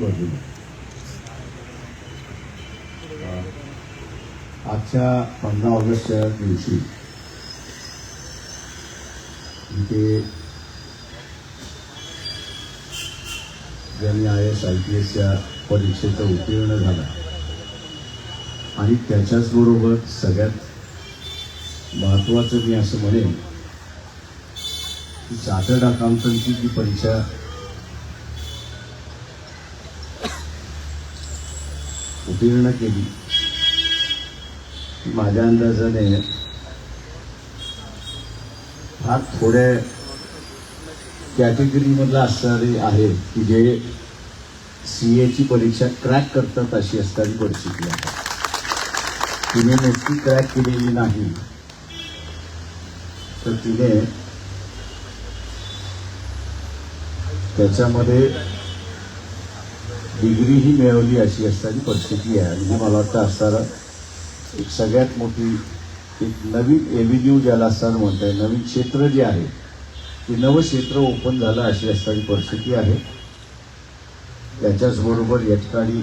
बाजूला. आजच्या पंधरा ऑगस्टच्या दिवशी इथे ज्यांनी आय एस आय पी एसच्या परीक्षेचा उत्तीर्ण झाला आणि त्याच्याचबरोबर सगळ्यात महत्त्वाचं मी असं म्हणेन की चार्टर्ड अकाउंटंटची जी परीक्षा उत्तीर्ण केली. ती माझ्या अंदाजाने फार थोड्या कॅटेगरीमधला असणारे आहे की जे सी एची परीक्षा क्रॅक करतात अशी असणारी परिस्थिती आहे. तिने नुसती क्रॅक केलेली नाही. तर तिने त्याच्यामध्ये डिग्री ही मिळवली अशी असणारी परिस्थिती आहे. आणि मला वाटतं असताना एक सगळ्यात मोठी एक नवीन एव्हेन्यू ज्याला असताना आहे नवीन क्षेत्र जे आहे ते नवं क्षेत्र ओपन झालं अशी असणारी परिस्थिती आहे. त्याच्याचबरोबर या ठिकाणी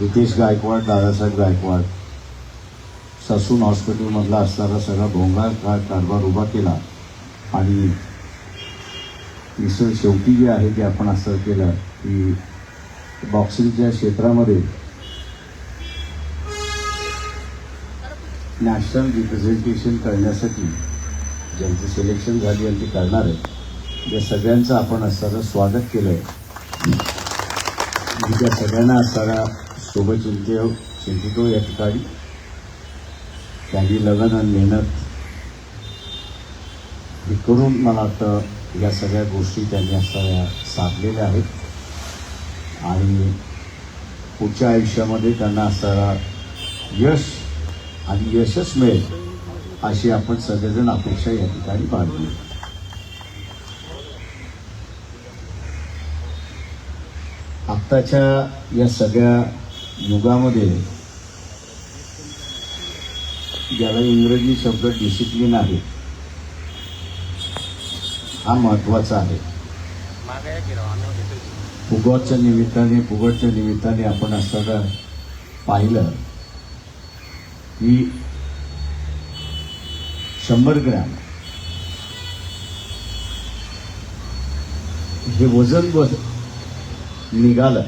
रितेश गायकवाड दादासाहेब गायकवाड ससून हॉस्पिटलमधला असणारा सगळा भोंगार का कारभार उभा केला आणि इसं शेवटी जे आहे ते आपण असं केलं की बॉक्सिंगच्या क्षेत्रामध्ये नॅशनल रिप्रेझेंटेशन करण्यासाठी ज्यांचं सिलेक्शन झाली आणि ते करणार आहे या सगळ्यांचं आपण असं स्वागत केलं आहे त्या सगळ्यांना असणारा शुभचिंते चिंतितो या ठिकाणी. त्यांनी लगन आणि मेहनत हे करून मला वाटतं या सगळ्या गोष्टी त्यांनी असणाऱ्या साधलेल्या आहेत. आणि पुढच्या आयुष्यामध्ये त्यांना असणारा यश आणि यशच मिळेल अशी आपण सगळेजण अपेक्षा या ठिकाणी बाळगली आत्ताच्या या सगळ्या युगामध्ये ज्याला इंग्रजी शब्द डिसिप्लिन आहे हा महत्त्वाचा आहे. फुगवच्या निमित्ताने फुगटच्या निमित्ताने आपण असताना पाहिलं की शंभर ग्रॅम हे वजन बस निघालं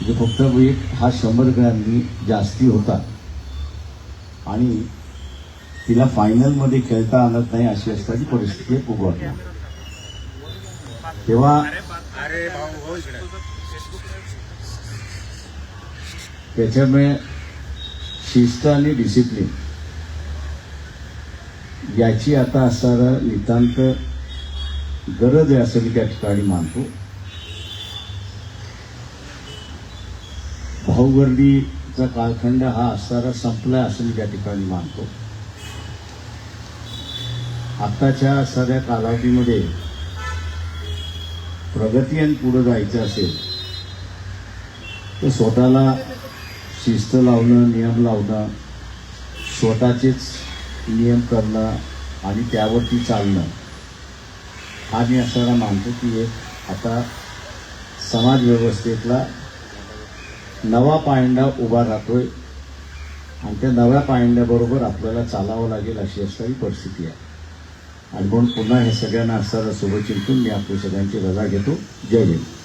म्हणजे फक्त वेट हा शंभर ग्रॅमनी जास्ती होता. आणि तिला फायनलमध्ये खेळता आणत नाही अशी असताची परिस्थिती आहे तेव्हा त्याच्यामुळे शिस्त आणि डिसिप्लिन याची आता असणारा नितांत गरज आहे असं मी त्या ठिकाणी मानतो. भाऊगर्दीचा कालखंड हा असणारा संपला असं मी त्या ठिकाणी मानतो. आत्ताच्या सगळ्या कालावधीमध्ये प्रगती आणि पुढं जायचं असेल तर स्वतःला शिस्त लावणं नियम लावणं स्वतःचेच नियम करणं आणि त्यावरती चालणं हा मी असायला मानतो की एक आता समाज व्यवस्थेतला नवा पायंडा उभा राहतोय आणि त्या नव्या पायंड्याबरोबर आपल्याला चालावं लागेल अशी असणारी परिस्थिती आहे. आणि म्हणून पुन्हा हे सगळ्यांना असताना शुभचिंतून मी आपल्या सगळ्यांची रजा घेतो. जय हिंद